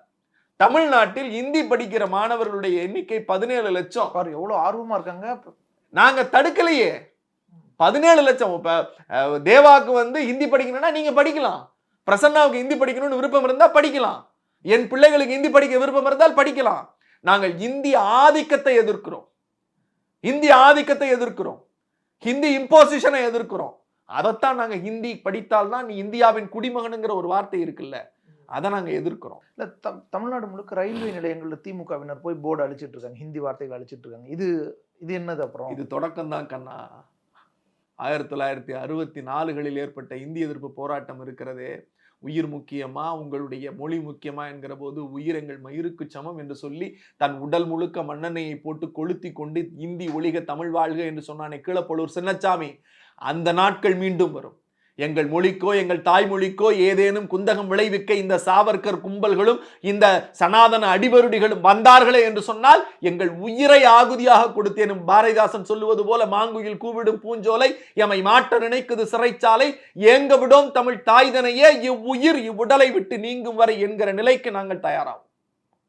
தமிழ்நாட்டில் ஹிந்தி படிக்கிற மாணவர்களுடைய எண்ணிக்கை பதினேழு லட்சம். பாரு எவ்வளவு ஆர்வமா இருக்காங்க. நாங்க தடுக்கலையே. பதினேழு லட்சம். இப்ப தேவாக்கு வந்து ஹிந்தி படிக்கணும்னா நீங்க படிக்கலாம். பிரசன்னாவுக்கு ஹிந்தி படிக்கணும்னு விருப்பம் இருந்தா படிக்கலாம். என் பிள்ளைகளுக்கு ஹிந்தி படிக்க விருப்பம் இருந்தால் படிக்கலாம். நாங்கள் இந்தி ஆதிக்கத்தை எதிர்க்கிறோம். இந்தி ஆதிக்கத்தை எதிர்க்கிறோம். ஹிந்தி இம்போசிஷனை எதிர்க்கிறோம். அதைத்தான் நாங்க ஹிந்தி படித்தால் தான் நீ இந்தியாவின் குடிமகனுங்கிற ஒரு வார்த்தை இருக்குல்ல. அதை நாங்க எதிர்க்கிறோம். இல்ல த- தமிழ்நாடு முழுக்க ரயில்வே நிலையங்கள்ல திமுகவினர் போய் போர்டு அழிச்சிட்டு இருக்காங்க. ஹிந்தி வார்த்தைகள் அழிச்சிட்டு இருக்காங்க. இது இது என்னது அப்புறம்? இது தொடக்கம் தான் கண்ணா. ஆயிரத்தி தொள்ளாயிரத்தி அறுபத்தி நாலுகளில் ஏற்பட்ட இந்திய எதிர்ப்பு போராட்டம் இருக்கிறதே உயிர் முக்கியமா உங்களுடைய மொழி முக்கியமா என்கிற போது உயிர் எங்கள் மயிருக்கு சமம் என்று சொல்லி தன் உடல் முழுக்க மண்ணெண்ணெயை போட்டு கொளுத்தி கொண்டு இந்தி ஒழிக தமிழ் வாழ்க என்று சொன்னானே கீழப்பழூர் சின்னச்சாமி. அந்த நாட்கள் மீண்டும் வரும். எங்கள் மொழிக்கோ எங்கள் தாய்மொழிக்கோ ஏதேனும் குந்தகம் விளைவிக்க இந்த சாவர்கர் கும்பல்களும் இந்த சனாதன அடிவருடிகளும் வந்தார்களே என்று சொன்னால் எங்கள் உயிரை ஆகுதியாக கொடுத்தேனும் பாரதிதாசன் சொல்லுவது போல மாங்குயில் கூவிடும் பூஞ்சோலை எமை மாற்ற நினைக்குது சிறைச்சாலை ஏங்க விடோம் தமிழ் தாய்தனையே இவ்வுயிர் இவ்வுடலை விட்டு நீங்கும் வரை என்கிற நிலைக்கு நாங்கள் தயாராகும்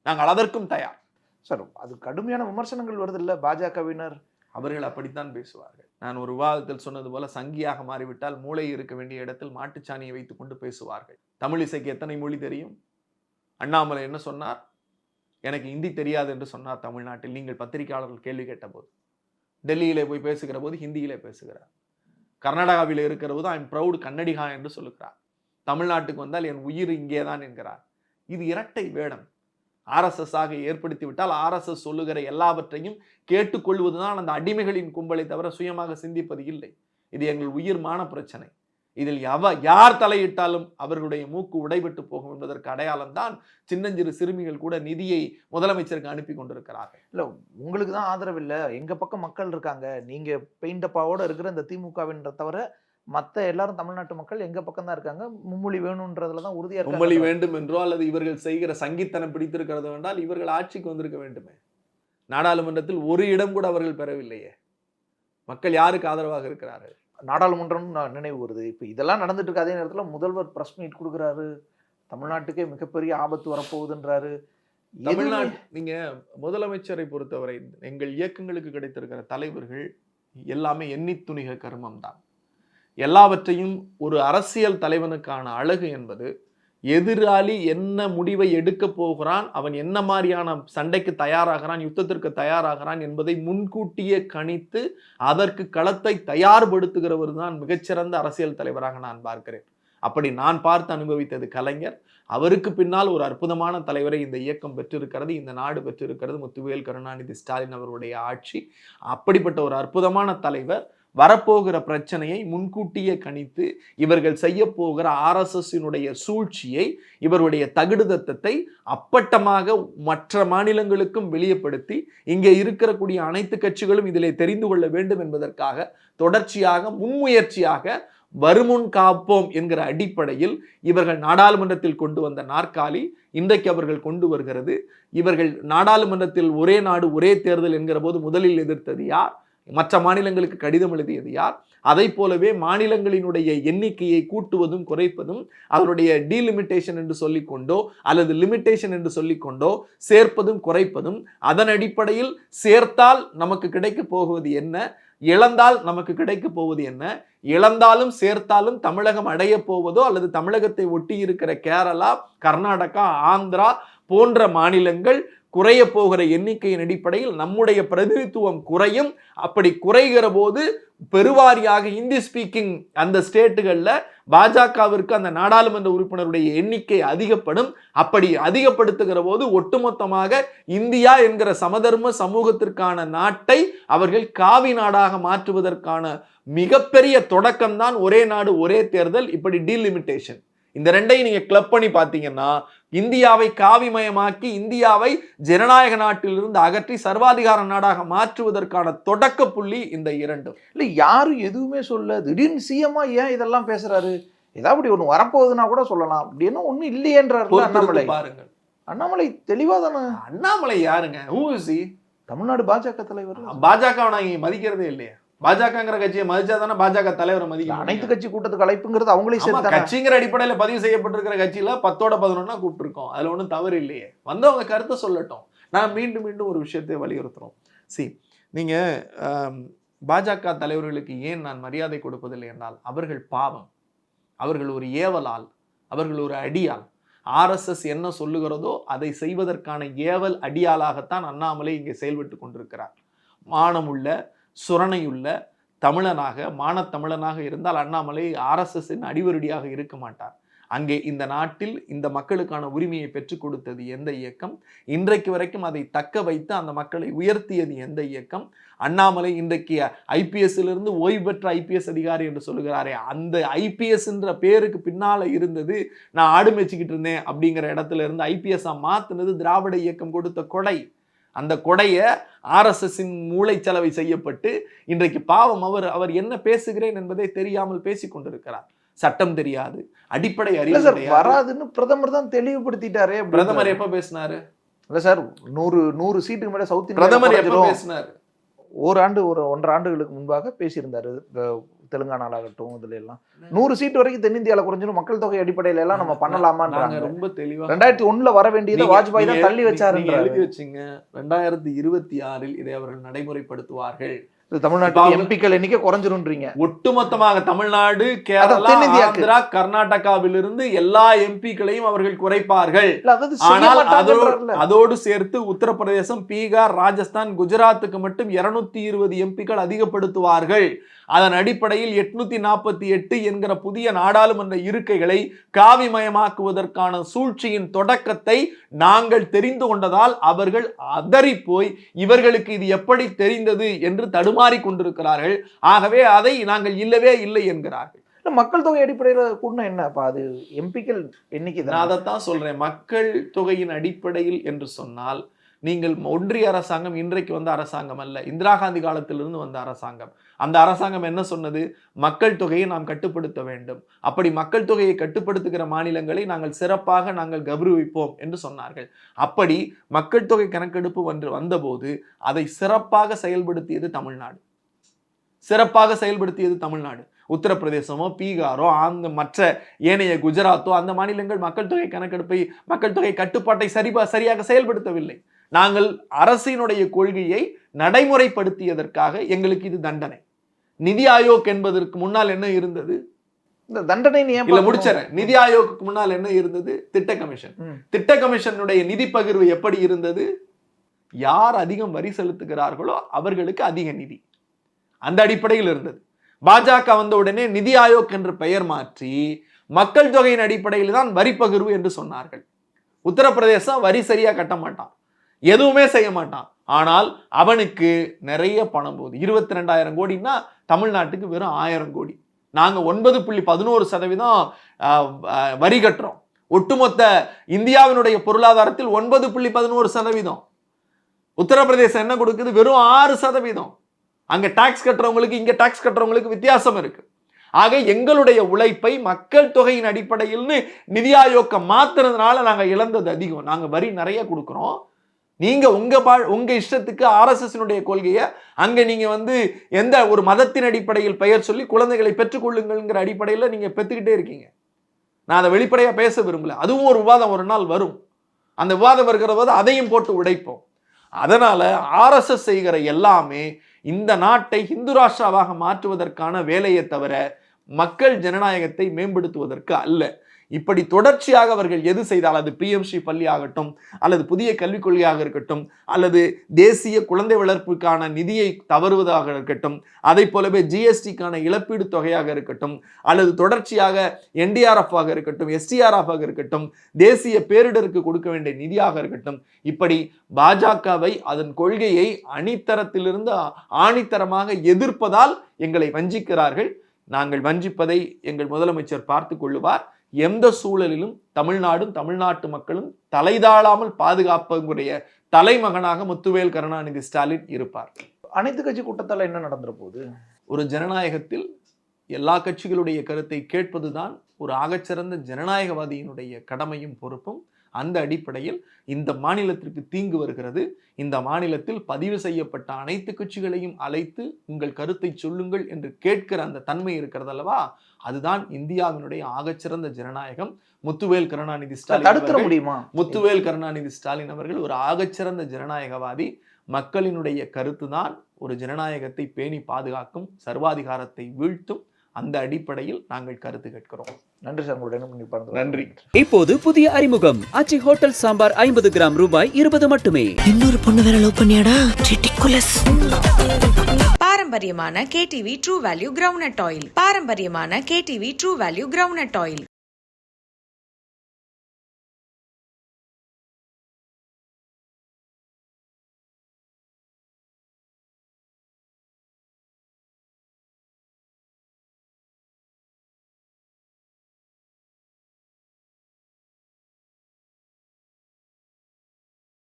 நாங்கள் அதற்கும் தயார். சார் அது கடுமையான விமர்சனங்கள் வருது இல்லை பாஜகவினர் அவர்கள் அப்படித்தான் பேசுவார்கள். நான் ஒரு விவாதத்தில் சொன்னது போல சங்கியாக மாறிவிட்டால் மூளை இருக்க வேண்டிய இடத்தில் மாட்டுச்சாணியை வைத்துக் கொண்டு பேசுவார்கள். தமிழிசைக்கு எத்தனை மொழி தெரியும்? அண்ணாமலை என்ன சொன்னார்? எனக்கு ஹிந்தி தெரியாது என்று சொன்னார் தமிழ்நாட்டில். நீங்கள் பத்திரிகையாளர்கள் கேள்வி கேட்டபோது. டெல்லியிலே போய் பேசுகிற போது ஹிந்தியிலே பேசுகிறார். கர்நாடகாவில் இருக்கிற போது ஐம் ப்ரௌட் கன்னடிகா என்று சொல்லுகிறார். தமிழ்நாட்டுக்கு வந்தால் என் உயிர் இங்கே தான் என்கிறார். இது இரட்டை வேடம். ஆர்எஸ்எஸ் ஆக ஏற்படுத்திவிட்டால் ஆர்எஸ்எஸ் சொல்லுகிற எல்லாவற்றையும் கேட்டுக்கொள்வதுதான் அந்த அடிமைகளின் கும்பலை தவிர சுயமாக சிந்திப்பது இல்லை. இது எங்கள் உயிர்மான பிரச்சனை. இதில் எவ யார் தலையிட்டாலும் அவர்களுடைய மூக்கு உடைபட்டு போகும் என்பதற்கு அடையாளம் தான் சின்னஞ்சிறு சிறுமிகள் கூட நிதியை முதலமைச்சருக்கு அனுப்பி கொண்டிருக்கிறார்கள். இல்லை உங்களுக்கு தான் ஆதரவு இல்லை. எங்கள் பக்கம் மக்கள் இருக்காங்க. நீங்கள் பெயிண்டப்பாவோடு இருக்கிற இந்த திமுகவின்ற தவிர மத்த எல்லாரும் தமிழ்நாட்டு மக்கள் எங்க பக்கம் தான் இருக்காங்க. மும்மொழி வேணும்ன்றதுல தான் உறுதியா கும்பலி இருக்காங்க. வேண்டும் என்றோ அல்லது இவர்கள் செய்கிற சங்கித்தனம் பிடித்திருக்கிறது என்றால் இவர்கள் ஆட்சிக்கு வந்திருக்க வேண்டுமே. நாடாளுமன்றத்தில் ஒரு இடம் கூட அவர்கள் பெறவில்லையே. மக்கள் யாருக்கு ஆதரவாக இருக்கிறார்கள்? நாடாளுமன்றம் நான் நினைவு வருது. இப்ப இதெல்லாம் நடந்துட்டு இருக்க அதே நேரத்துல முதல்வர் பிரஸ் மீட் கொடுக்குறாரு. தமிழ்நாட்டுக்கே மிகப்பெரிய ஆபத்து வரப்போகுதுன்றாரு. தமிழ்நாடு நீங்க முதலமைச்சரை பொறுத்தவரை எங்கள் இயக்கங்களுக்கு கிடைத்திருக்கிற தலைவர்கள் எல்லாமே எண்ணித்துணிக கர்மம் தான் எல்லாவற்றையும் ஒரு அரசியல் தலைவனுக்கான அழகு என்பது எதிராளி என்ன முடிவை எடுக்க போகிறான் அவன் என்ன மாதிரியான சண்டைக்கு தயாராகிறான் யுத்தத்திற்கு தயாராகிறான் என்பதை முன்கூட்டியே கணித்து அதற்கு களத்தை தயார்படுத்துகிறவர் தான் மிகச்சிறந்த அரசியல் தலைவராக நான் பார்க்கிறேன். அப்படி நான் பார்த்து அனுபவித்தது கலைஞர். அவருக்கு பின்னால் ஒரு அற்புதமான தலைவரை இந்த இயக்கம் பெற்றிருக்கிறது இந்த நாடு பெற்றிருக்கிறது முத்துவேல் கருணாநிதி ஸ்டாலின் அவருடைய ஆட்சி. அப்படிப்பட்ட ஒரு அற்புதமான தலைவர். வரப்போகிற பிரச்சனையை முன்கூட்டியே கணித்து இவர்கள் செய்ய போகிற ஆர்எஸ்எஸ்னுடைய சூழ்ச்சியை இவருடைய தகுடுதத்தத்தை அப்பட்டமாக மற்ற மாநிலங்களுக்கும் வெளியப்படுத்தி இங்கே இருக்கக்கூடிய அனைத்து கட்சிகளும் இதிலே தெரிந்து கொள்ள வேண்டும் என்பதற்காக தொடர்ச்சியாக முன்முயற்சியாக வருமுன் காப்போம் என்கிற அடிப்படையில் இவர்கள் நாடாளுமன்றத்தில் கொண்டு வந்த நாற்காலி இன்றைக்கு அவர்கள் கொண்டு வருகிறது. இவர்கள் நாடாளுமன்றத்தில் ஒரே நாடு ஒரே தேர்தல் என்கிற போது முதலில் எதிர்த்தது யார்? மற்ற மாநிலங்களுக்கு கடிதம் எழுதியது யார்? அதை போலவே மாநிலங்களினுடைய எண்ணிக்கையை கூட்டுவதும் குறைப்பதும் அதனுடைய டீலிமிட்டேஷன் என்று சொல்லிக்கொண்டோ அல்லது லிமிட்டேஷன் என்று சொல்லிக்கொண்டோ சேர்ப்பதும் குறைப்பதும் அதன் அடிப்படையில் சேர்த்தால் நமக்கு கிடைக்க போவது என்ன? இழந்தால் நமக்கு கிடைக்க போவது என்ன? இழந்தாலும் சேர்த்தாலும் தமிழகம் அடைய போவதோ அல்லது தமிழகத்தை ஒட்டி இருக்கிற கேரளா கர்நாடகா ஆந்திரா போன்ற மாநிலங்கள் குறைய போகிற எண்ணிக்கையின் அடிப்படையில் நம்முடைய பிரதிநிதித்துவம் குறையும். அப்படி குறைகிற போது பெருவாரியாக இந்தி ஸ்பீக்கிங் அந்த ஸ்டேட்டுகளில் பாஜகவிற்கு அந்த நாடாளுமன்ற உறுப்பினருடைய எண்ணிக்கை அதிகப்படும். அப்படி அதிகப்படுத்துகிற போது ஒட்டுமொத்தமாக இந்தியா என்கிற சமதர்ம சமூகத்திற்கான நாட்டை அவர்கள் காவி நாடாக மாற்றுவதற்கான மிகப்பெரிய தொடக்கம்தான் ஒரே நாடு ஒரே தேர்தல் இப்படி டீலிமிட்டேஷன் இந்த ரெண்டையும் நீங்க கிளப் பண்ணி பார்த்தீங்கன்னா இந்தியாவை காவிமயமாக்கி இந்தியாவை ஜனநாயக நாட்டிலிருந்து அகற்றி சர்வாதிகார நாடாக மாற்றுவதற்கான தொடக்க புள்ளி இந்த இரண்டும் இல்லை யாரும் எதுவுமே சொல்ல திடீர்னு சிஎம்மா ஏன் இதெல்லாம் பேசுறாரு? ஏதாவது ஒன்று வரப்போகுதுன்னா கூட சொல்லலாம். அப்படின்னு ஒன்றும் இல்லையேன்றாரு அண்ணாமலை? பாருங்கள். அண்ணாமலை தெளிவா தானே? அண்ணாமலை யாருங்க? He? தமிழ்நாடு பாஜக தலைவர். பாஜக நான் இங்க மதிக்கிறதே இல்லையா. பாஜகங்கிற கட்சியை மதிச்சா தானே பாஜக தலைவரை மதிக்க அனைத்து. கட்சி கூட்டத்துக்கு அழைப்புங்கிறது அவங்களே சேர்த்து கட்சிங்கிற அடிப்படையில பதிவு செய்யப்பட்டிருக்கிற கட்சியில பத்தோட பதினொன்னா கூப்பிட்டுருக்கோம். அதுல ஒண்ணும் தவறு இல்லையே. வந்தவங்க கருத்தை சொல்லட்டும். நான் மீண்டும் மீண்டும் ஒரு விஷயத்தை வலியுறுத்துறோம். சி நீங்க பாஜக தலைவர்களுக்கு ஏன் நான் மரியாதை கொடுப்பதில்லை என்றால் அவர்கள் பாவம். அவர்கள் ஒரு ஏவலால் அவர்கள் ஒரு அடியால். ஆர்எஸ்எஸ் என்ன சொல்லுகிறதோ அதை செய்வதற்கான ஏவல் அடியாளாகத்தான் அண்ணாமலை இங்கே செயல்பட்டு கொண்டிருக்கிறார். மானமுள்ள சுரணையுள்ள தமிழனாக மானத்தமிழனாக இருந்தால் அண்ணாமலை ஆர்எஸ்எஸ்ஸின் அடிவருடியாக இருக்க மாட்டார். அங்கே இந்த நாட்டில் இந்த மக்களுக்கான உரிமையை பெற்றுக் கொடுத்தது எந்த இயக்கம்? இன்றைக்கு வரைக்கும் அதை தக்க வைத்து அந்த மக்களை உயர்த்தியது எந்த இயக்கம்? அண்ணாமலை இன்றைக்கு ஐபிஎஸ்லிருந்து ஓய்வு பெற்ற ஐபிஎஸ் அதிகாரி என்று சொல்லுகிறாரே அந்த ஐபிஎஸ்ன்ற பேருக்கு பின்னால் இருந்தது நான் ஆடு மேய்ச்சிக்கிட்டு இருந்தேன் அப்படிங்கிற இடத்துல இருந்து ஐபிஎஸ்ஸாக மாற்றினது திராவிட இயக்கம் கொடுத்த கொடை. அந்த கொடையை ஆர்எஸ்எஸ்ஸின் மூளைச்சலவை செய்யப்பட்டு இன்றைக்கு பாவம் அவர் அவர் என்ன பேசுகிறேன் என்பதை தெரியாமல் பேசிக் கொண்டிருக்கிறார். சட்டம் தெரியாது அடிப்படை அறிவு சார். வராதுன்னு பிரதமர் தான் தெளிவுபடுத்திட்டாரே பிரதமர் எப்ப பேசினாரு? இல்ல சார் நூறு நூறு சீட்டுக்கு மேல சவுத் பிரதமர் எப்ப. பேசினாரு? ஓராண்டு ஒரு ஒன்றரை ஆண்டுகளுக்கு முன்பாக பேசியிருந்தாரு. தெலுங்கானாலாகட்டும் இதுல எல்லாம் நூறு சீட் வரைக்கும் தென்னிந்தியால குறைஞ்சிரும் மக்கள் தொகை அடிப்படையில எல்லாம் நம்ம பண்ணலாமான்றாங்க ரொம்ப தெளிவா ரெண்டாயிரத்தி ஒண்ணுல வர வேண்டியதை வாஜ்பாய் தான் தள்ளி வச்சாருன்றாரு. எழுதி வச்சீங்க. ரெண்டாயிரத்தி இருபத்தி ஆறில் இதை அவர்கள் நடைமுறைப்படுத்துவார்கள். இப்ப எம்பிக்கள் எண்ணிக்கை குறைஞ்சிரும்ன்றீங்க. ஒட்டுமொத்தமாக தமிழ்நாடு கேரளா. ஆந்திரா கர்நாடகாவிலிருந்து எல்லா எம்பிக்களையும் அவர்கள் குறைப்பார்கள். ஆனால். அதோடு சேர்த்து உத்தரப்பிரதேசம் பீகார் ராஜஸ்தான் குஜராத்துக்கு மட்டும் இருநூத்தி இருபது எம்பிக்கள் அதிகப்படுத்துவார்கள். அதன் அடிப்படையில் எட்நூத்தி நாற்பத்தி எட்டு என்கிற புதிய நாடாளுமன்ற இருக்கைகளை காவிமயமாக்குவதற்கான சூழ்ச்சியின் தொடக்கத்தை நாங்கள் தெரிந்து கொண்டதால் அவர்கள் அதறி போய் இவர்களுக்கு இது எப்படி தெரிந்தது என்று தடுமாறி கொண்டிருக்கிறார்கள். ஆகவே அதை நாங்கள் இல்லவே இல்லை என்கிறார்கள். மக்கள் தொகை அடிப்படையில கூடணும் என்ன அப்ப அது எம்பிக்கள் எண்ணிக்கை நான் தான் அதைத்தான் சொல்றேன். மக்கள் தொகையின் அடிப்படையில் என்று சொன்னால் நீங்கள் ஒன்றிய அரசாங்கம் இன்றைக்கு வந்த அரசாங்கம் அல்ல. இந்திரா காந்தி காலத்திலிருந்து வந்த அரசாங்கம். அந்த அரசாங்கம் என்ன சொன்னது? மக்கள் தொகையை நாம் கட்டுப்படுத்த வேண்டும். அப்படி மக்கள் தொகையை கட்டுப்படுத்துகிற மாநிலங்களை நாங்கள் சிறப்பாக நாங்கள் கௌரவிப்போம் என்று சொன்னார்கள். அப்படி மக்கள் தொகை கணக்கெடுப்பு ஒன்று வந்தபோது அதை சிறப்பாக செயல்படுத்தியது தமிழ்நாடு. சிறப்பாக செயல்படுத்தியது தமிழ்நாடு. உத்தரப்பிரதேசமோ பீகாரோ அந்த மற்ற ஏனைய குஜராத்தோ அந்த மாநிலங்கள் மக்கள் தொகை கணக்கெடுப்பை மக்கள் தொகை கட்டுப்பாட்டை சரிபா சரியாக செயல்படுத்தவில்லை. நாங்கள் அரசினுடைய கொள்கையை நடைமுறைப்படுத்தியதற்காக எங்களுக்கு இது தண்டனை. நிதி ஆயோக் என்பதற்கு முன்னால் என்ன இருந்தது? இந்த தண்டனை இல்ல? முடிச்சறேன். நிதி ஆயோக்கு முன்னால் என்ன இருந்தது? திட்ட கமிஷன். திட்ட கமிஷனுடைய நிதி பகிர்வு எப்படி இருந்தது? யார் அதிகம் வரி செலுத்துகிறார்களோ அவர்களுக்கு அதிக நிதி. அந்த அடிப்படையில் இருந்தது. பாஜக வந்த உடனே நிதி ஆயோக் என்று பெயர் மாற்றி மக்கள் தொகையின் அடிப்படையில் தான் வரி பகிர்வு என்று சொன்னார்கள். உத்தரப்பிரதேசம் வரி சரியா கட்ட மாட்டான். எதுவுமே செய்ய மாட்டான். ஆனால் அவனுக்கு நிறைய பணம் போகுது. இருபத்தி ரெண்டாயிரம் கோடின்னா தமிழ்நாட்டுக்கு வெறும் ஆயிரம் கோடி. நாங்கள் ஒன்பது புள்ளி பதினோரு சதவீதம் வரி கட்டுறோம். ஒட்டுமொத்த இந்தியாவினுடைய பொருளாதாரத்தில் ஒன்பது புள்ளி பதினோரு சதவீதம். உத்தரப்பிரதேசம் என்ன கொடுக்குது? வெறும் ஆறு சதவீதம். அங்கே டாக்ஸ் கட்டுறவங்களுக்கு இங்கே டாக்ஸ் கட்டுறவங்களுக்கு வித்தியாசம் இருக்கு. ஆக எங்களுடைய உழைப்பை மக்கள் தொகையின் அடிப்படையில்னு நிதி ஆயோக்கம் மாத்துறதுனால நாங்கள் இழந்தது அதிகம். நாங்கள் வரி நிறைய கொடுக்குறோம். நீங்க உங்க பா உங்க இஷ்டத்துக்கு ஆர்எஸ்எஸ்னுடைய கொள்கையை அங்க நீங்க வந்து எந்த ஒரு மதத்தின் அடிப்படையில் பெயர் சொல்லி குழந்தைகளை பெற்றுக்கொள்ளுங்கள்ங்கிற அடிப்படையில் நீங்க பெற்றுக்கிட்டே இருக்கீங்க. நான் அதை வெளிப்படையா பேச விரும்பல. அதுவும் ஒரு விவாதம் ஒரு நாள் வரும். அந்த விவாதம் வருகிற போது அதையும் போட்டு உடைப்போம். அதனால ஆர்எஸ்எஸ் செய்கிற எல்லாமே இந்த நாட்டை இந்து ராஷ்டிராவாக மாற்றுவதற்கான வேலையை தவிர மக்கள் ஜனநாயகத்தை மேம்படுத்துவதற்கு அல்ல. இப்படி தொடர்ச்சியாக அவர்கள் எது செய்தால் அது பிஎம்ஸ்ரீ பள்ளி ஆகட்டும் அல்லது புதிய கல்விக் கொள்கையாக இருக்கட்டும் அல்லது தேசிய குழந்தை வளர்ப்புக்கான நிதியை தவறுவதாக இருக்கட்டும் அதை போலவே ஜிஎஸ்டிக்கான இழப்பீடு தொகையாக இருக்கட்டும் அல்லது தொடர்ச்சியாக என்டிஆர்எஃப் ஆக இருக்கட்டும் எஸ்டிஆர்எஃப் ஆக இருக்கட்டும் தேசிய பேரிடருக்கு கொடுக்க வேண்டிய நிதியாக இருக்கட்டும் இப்படி பாஜகவை அதன் கொள்கையை அணித்தரத்திலிருந்து ஆணித்தரமாக எதிர்ப்பதால் எங்களை வஞ்சிக்கிறார்கள். நாங்கள் வஞ்சிப்பதை எங்கள் முதலமைச்சர் பார்த்து கொள்ளுவார். எந்த சூழலிலும் தமிழ்நாடும் தமிழ்நாட்டு மக்களும் தலைதாழாமல் பாதுகாப்புடைய தலைமகனாக முத்துவேல் கருணாநிதி ஸ்டாலின் இருப்பார். அனைத்து கட்சி கூட்டத்தால என்ன நடந்துற போகுது? ஒரு ஜனநாயகத்தில் எல்லா கட்சிகளுடைய கருத்தை கேட்பதுதான் ஒரு ஆகச்சிறந்த ஜனநாயகவாதியினுடைய கடமையும் பொறுப்பும். அந்த அடிப்படையில் இந்த மாநிலத்திற்கு தீங்கு வருகிறது. இந்த மாநிலத்தில் பதிவு செய்யப்பட்ட அனைத்து கட்சிகளையும் அழைத்து உங்கள் கருத்தை சொல்லுங்கள் என்று கேட்கிற அந்த தன்மை இருக்கிறது அல்லவா? அதுதான் இந்தியாவினுடைய ஆகச்சிறந்த ஜனநாயகம். முத்துவேல் கருணாநிதி ஸ்டாலின் அவர்கள் முடியுமா? முத்துவேல் கருணாநிதி ஸ்டாலின் அவர்கள் ஒரு ஆகச்சிறந்த ஜனநாயகவாதி. மக்களினுடைய கருத்து தான் ஒரு ஜனநாயகத்தை பேணி பாதுகாக்கும் சர்வாதிகாரத்தை வீழ்த்தும் அந்த அடிப்படையில் நாங்கள் கருத்து கேட்கிறோம். நன்றி சார் பறந்து நன்றி. இப்போது புதிய அறிமுகம். ஆச்சி ஹோட்டல் சாம்பார் ஐம்பது கிராம் ரூபாய் இருபது மட்டுமே. இன்னொரு பொண்ணு வேற லவ் பண்ணியாடா? பாரம்பரியமான KTV true value groundnut oil பாரம்பரியமான KTV true value groundnut oil